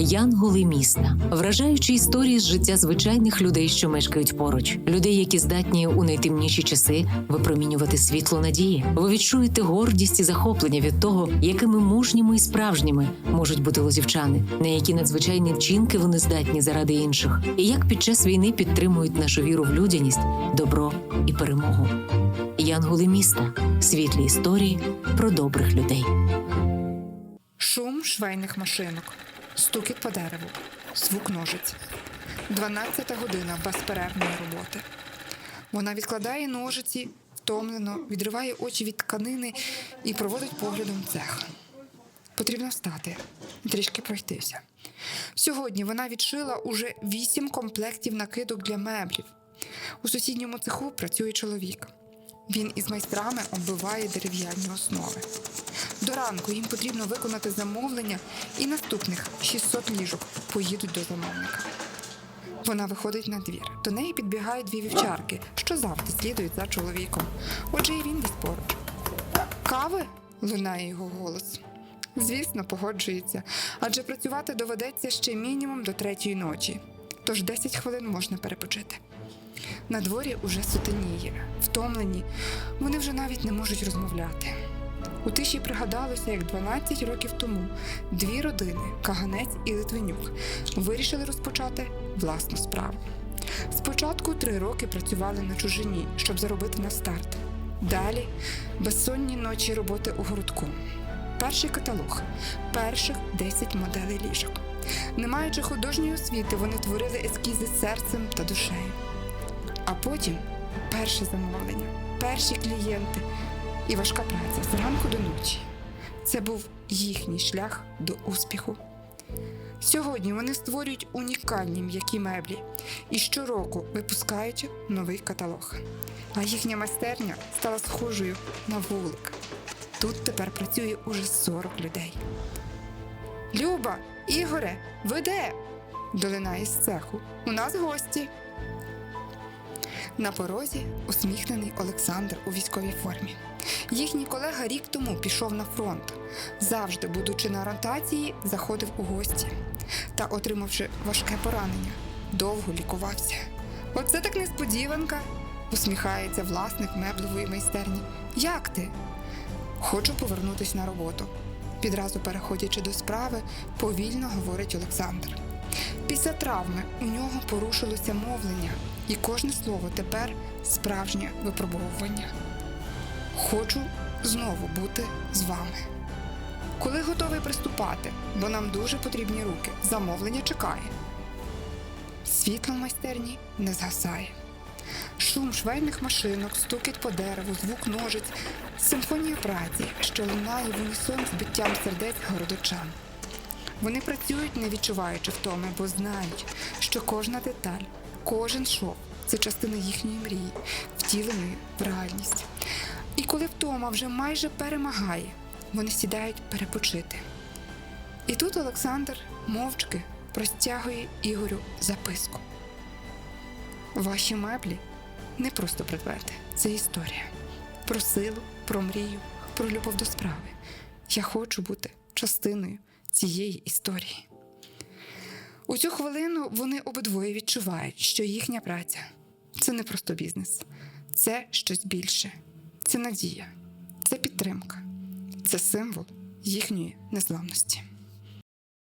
Янголи міста, вражаючі історії з життя звичайних людей, що мешкають поруч, людей, які здатні у найтемніші часи випромінювати світло надії. Ви відчуєте гордість і захоплення від того, якими мужніми і справжніми можуть бути лозівчани, на які надзвичайні вчинки вони здатні заради інших, і як під час війни підтримують нашу віру в людяність, добро і перемогу. Янголи міста світлі історії про добрих людей. Шум швейних машинок, стукіт по дереву, звук ножиць. Дванадцята година безперервної роботи. Вона відкладає ножиці, втомлено, відриває очі від тканини і проводить поглядом цех. Потрібно встати трішки пройтися. Сьогодні вона відшила уже вісім комплектів накидок для меблів. У сусідньому цеху працює чоловік. Він із майстрами оббиває дерев'яні основи. До ранку їм потрібно виконати замовлення, і наступних 600 ліжок поїдуть до замовника. Вона виходить на двір. До неї підбігають дві вівчарки, що завжди слідують за чоловіком. Отже, і він десь поруч. Кави? лунає його голос. Звісно, погоджується, адже працювати доведеться ще мінімум до третьої ночі. Тож 10 хвилин можна перепочити. На дворі уже сутеніє, втомлені, вони вже навіть не можуть розмовляти. У тиші пригадалося, як 12 років тому дві родини, Каганець і Литвинюк, вирішили розпочати власну справу. Спочатку три роки працювали на чужині, щоб заробити на старт. Далі безсонні ночі роботи у городку. Перший каталог, перших 10 моделей ліжок. Не маючи художньої освіти, вони творили ескізи серцем та душею. А потім перше замовлення, перші клієнти і важка праця зранку до ночі. Це був їхній шлях до успіху. Сьогодні вони створюють унікальні м'які меблі і щороку випускають новий каталог. А їхня майстерня стала схожою на вулик. Тут тепер працює уже 40 людей. Люба, Ігоре, ви де? долинає з цеху. У нас гості. На порозі усміхнений Олександр у військовій формі. Їхній колега рік тому пішов на фронт. Завжди, будучи на ротації, заходив у гості та, отримавши важке поранення, довго лікувався. Оце так несподіванка, усміхається власник меблевої майстерні. Як ти? Хочу повернутися на роботу. Підразу переходячи до справи, повільно говорить Олександр. Після травми у нього порушилося мовлення, і кожне слово тепер справжнє випробовування. Хочу знову бути з вами. Коли готовий приступати, бо нам дуже потрібні руки, замовлення чекає. Світло в майстерні не згасає. Шум швейних машинок, стукіт по дереву, звук ножиць, симфонія праці, що лунає в унісон з биттям сердець городочан. Вони працюють, не відчуваючи втоми, бо знають, що кожна деталь, кожен шов це частина їхньої мрії, втіленої в реальність. І коли втома вже майже перемагає, вони сідають перепочити. І тут Олександр мовчки простягує Ігорю записку. Ваші меблі не просто предмети, це історія про силу, про мрію, про любов до справи. Я хочу бути частиною цієї історії. У цю хвилину вони обидвоє відчувають, що їхня праця це не просто бізнес, це щось більше, це надія, це підтримка, це символ їхньої незламності.